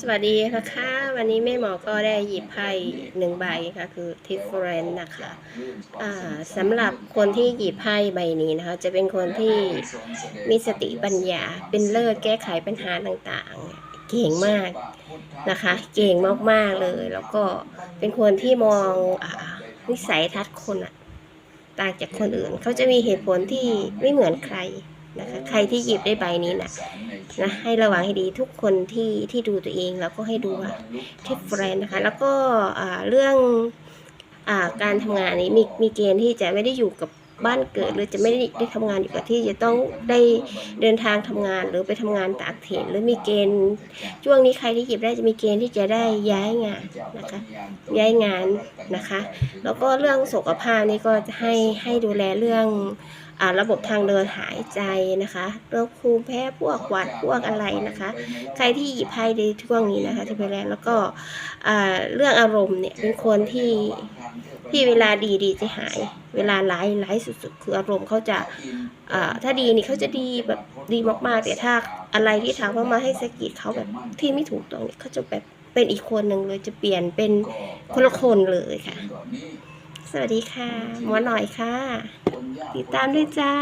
สวัสดีนะคะวันนี้แม่หมอก็ได้หยิบไพ่หนึ่งใบค่ะคือทิฟเฟรนนะคะสำหรับคนที่หยิบไพ่ใบนี้นะคะ จะเป็นคนที่มีสติปัญญา เป็นเลิศแก้ไขปัญหาต่างๆ เก่งมากนะคะ เก่งมากๆเลย แล้วก็เป็นคนที่มองอาวิสัยทัศน์คนอะต่างจากคนอื่น เขาจะมีเหตุผลที่ไม่เหมือนใครนะคะ ใครที่หยิบได้ใบนี้นะ นะให้ระวังให้ดีทุกคนที่ที่ดูตัวเองแล้วก็ให้ดูว่าทิปเฟนนะคะ แล้วก็เรื่องอการทำงานนี้มีมีเกณฑ์ที่จะไม่ได้อยู่กับ บ้านเกิดหรือจะไม่ได้ได้ทำงานอยู่กับที่จะต้องได้เดินทางทำงานหรือไปทำงานต่างถิ่นหรือมีเกณฑ์ช่วงนี้ใครที่หยิบได้จะมีเกณฑ์ที่จะได้ย้ายงานนะคะย้ายงานนะคะ แล้วก็เรื่องสุขภาพนี่ก็จะให้ให้ดูแลเรื่องอาระบบทางเดินหายใจนะคะเรื่องภูมิแพ้พวกหวัดพวกอะไรนะคะ ใครที่หยิบไพ่ในช่วงนี้นะคะที่ไปแล้วแล้วก็เรื่องอารมณ์เนี่ยเป็นคนที่ ที่เวลาดีดีจะหาย เวลาร้ายร้ายสุดๆ คืออารมณ์เขาจะถ้าดีนี่เขาจะดีแบบดีมากๆ แต่ถ้าอะไรที่ทางเข้ามาให้สะกิดเขาแบบที่ไม่ถูกต้องเนี่ยเขาจะแบบเป็นอีกคนหนึ่งเลยจะเปลี่ยนเป็นคนละคนเลยค่ะ สวัสดีค่ะหมอหน่อยค่ะ ติดตามด้วยจ้า